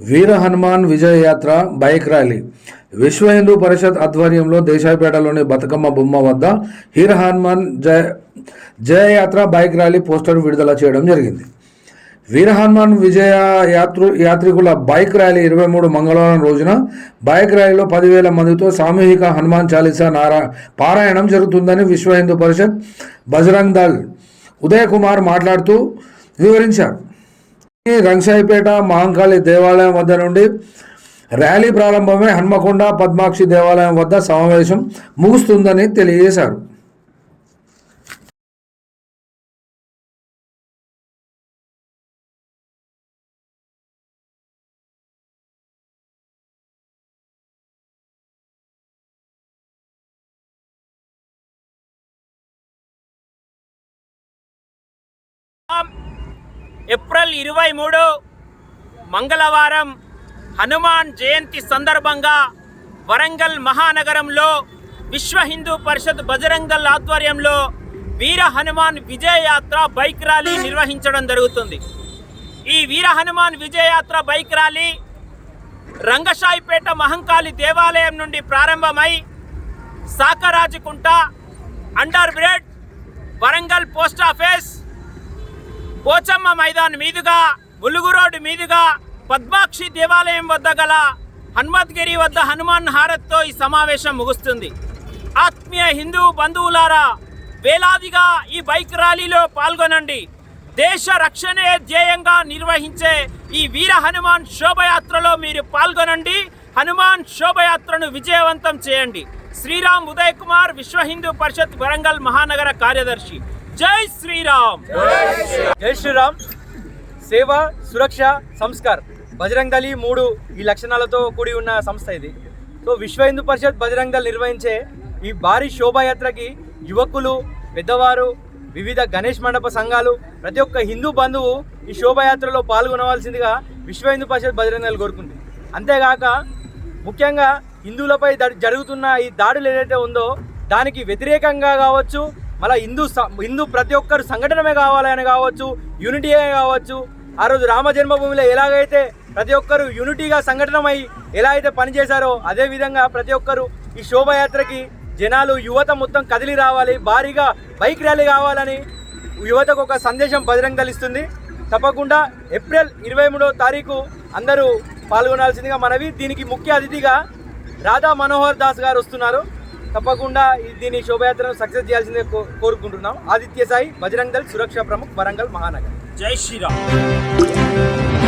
వీర హనుమాన్ విజయ యాత్ర bike rally. విశ్వ హిందూ పరిషత్ ఆధ్వర్యంలో దేశాయిపేటలోని బతుకమ్మ బొమ్మ వద్ద హీర హనుమాన్ జయ జయయాత్ర బైక్ ర్యాలీ పోస్టర్ విడుదల చేయడం జరిగింది. వీర హనుమాన్ విజయ యాత్రు యాత్రికుల బైక్ ర్యాలీ ఇరవై మూడు మంగళవారం రోజున బైక్ ర్యాలీలో పదివేల మందితో సామూహిక హనుమాన్ చాలీసా నారా పారాయణం జరుగుతుందని విశ్వ హిందూ పరిషత్ బజరంగ్ దళ్ ఉదయ్ కుమార్ మాట్లాడుతూ వివరించారు. రంగసాయిపేట మహంకాళి దేవాలయం వద్ద నుండి ర్యాలీ ప్రారంభమై హన్మకొండ పద్మాక్షి దేవాలయం వద్ద సమావేశం ముగుస్తుందని తెలియజేశారు. ఏప్రిల్ ఇరవై మూడు మంగళవారం హనుమాన్ జయంతి సందర్భంగా వరంగల్ మహానగరంలో విశ్వ హిందూ పరిషత్ బజరంగల్ ఆధ్వర్యంలో వీర హనుమాన్ విజయయాత్ర బైక్ ర్యాలీ నిర్వహించడం జరుగుతుంది. ఈ వీర హనుమాన్ విజయయాత్ర బైక్ ర్యాలీ రంగశాయిపేట మహంకాళి దేవాలయం నుండి ప్రారంభమై Sakarajukunta under bridge Warangal post office Pochamma Maidan మీదుగా ములుగు రోడ్డు మీదుగా పద్మాక్షి దేవాలయం వద్ద గల హనుమద్గిరి వద్ద హనుమాన్ హారత్తో ఈ సమావేశం ముగుస్తుంది. ఆత్మీయ హిందూ బంధువులారా వేలాదిగా ఈ బైక్ ర్యాలీలో పాల్గొనండి. దేశ రక్షణే ధ్యేయంగా నిర్వహించే ఈ వీర హనుమాన్ శోభయాత్రలో మీరు పాల్గొనండి. హనుమాన్ శోభయాత్రను విజయవంతం చేయండి. శ్రీరామ్ ఉదయ్ కుమార్ విశ్వ హిందూ పరిషత్ వరంగల్ మహానగర కార్యదర్శి. జై శ్రీరామ్. జై శ్రీరామ్. సేవ సురక్ష సంస్కార్. బజరంగ్ దళి మూడు ఈ లక్షణాలతో కూడి ఉన్న సంస్థ ఇది. సో విశ్వ హిందూ పరిషత్ బజరంగ్ దళ్ నిర్వహించే ఈ భారీ శోభాయాత్రకి యువకులు పెద్దవారు వివిధ గణేష్ మండప సంఘాలు ప్రతి ఒక్క హిందూ బంధువు ఈ శోభాయాత్రలో పాల్గొనవలసిందిగా విశ్వ హిందూ పరిషత్ బజరంగ్ దళ్ కోరుకుంది. అంతేగాక ముఖ్యంగా హిందువులపై జరుగుతున్న ఈ దాడులు ఏదైతే ఉందో దానికి వ్యతిరేకంగా కావచ్చు మళ్ళీ హిందూ స- హిందూ ప్రతి ఒక్కరు సంఘటనమే కావాలని కావచ్చు యూనిటీయే కావచ్చు ఆ రోజు రామ జన్మభూమిలో ఎలాగైతే ప్రతి ఒక్కరు యూనిటీగా సంఘటనమై ఎలా అయితే పనిచేశారో అదే విధంగా ప్రతి ఒక్కరు ఈ శోభయాత్రకి జనాలు యువత మొత్తం కదిలి రావాలి భారీగా బైక్ ర్యాలీ కావాలని యువతకు ఒక సందేశం బహిరంగలిస్తుంది తప్పకుండా ఏప్రిల్ ఇరవై మూడవ తారీఖు అందరూ పాల్గొనాల్సిందిగా మనవి. దీనికి ముఖ్య అతిథిగా రాధా మనోహర్ దాస్ గారు వస్తున్నారు. తప్పకుండా దీని శోభయాత్రను సక్సెస్ చేయాల్సిందే కో- కోరుకుంటున్నాం. ఆదిత్య సాయి బజరంగల్ సురక్ష ప్రముఖ్ వరంగల్ మహానగర్. జై శ్రీరామ్.